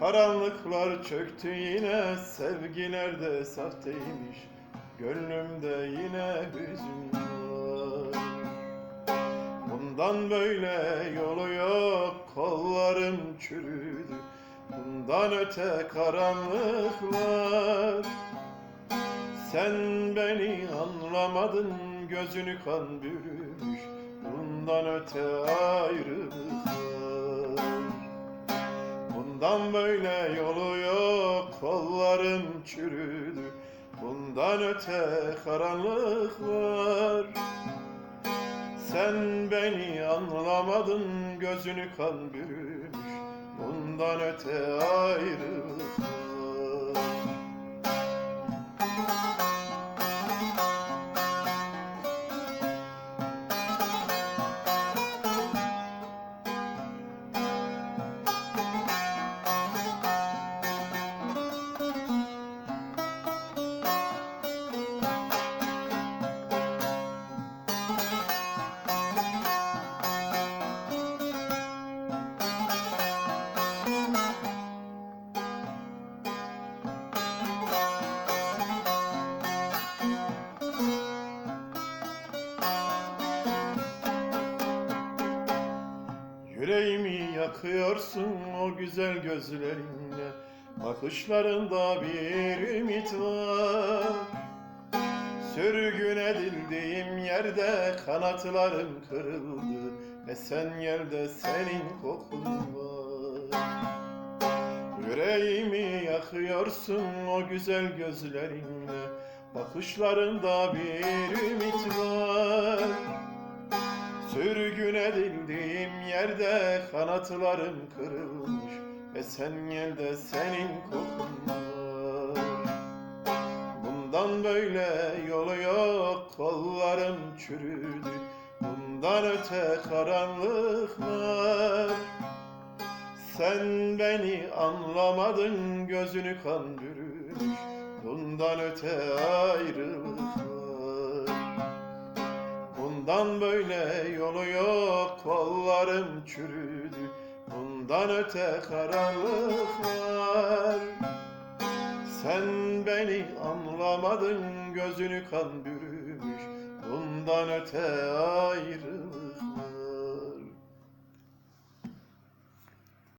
Karanlıklar çöktü yine sevgiler de sahteymiş. Gönlümde yine hüzün var. Bundan böyle yolu yok kollarım çürüdü. Bundan öte karanlıklar. Sen beni anlamadın gözünü kan bürümüş. Bundan öte ayrılıklar Bundan böyle yolu yok kollarım çürüdü. Bundan öte karanlık var. Sen beni anlamadın gözünü kan bürümüş. Bundan öte ayrılık Yüreğimi yakıyorsun o güzel gözlerinle Bakışlarında bir ümit var. Sürgün edildiğim yerde kanatlarım kırıldı. Esen yerde senin kokun var. Yüreğimi yakıyorsun o güzel gözlerinle Bakışlarında bir ümit var. Sürgün edildiğim yerde kanatlarım kırılmış. Esen yelde senin kokun var. Bundan böyle yolu yok kollarım çürüdü. Bundan öte karanlık var. Sen beni anlamadın gözünü kan bürümüş. Bundan öte ayrılık var. Bundan böyle yolu yok kollarım çürüdü Bundan öte karanlık var Sen beni anlamadın gözünü kan bürümüş. Bundan öte ayrılık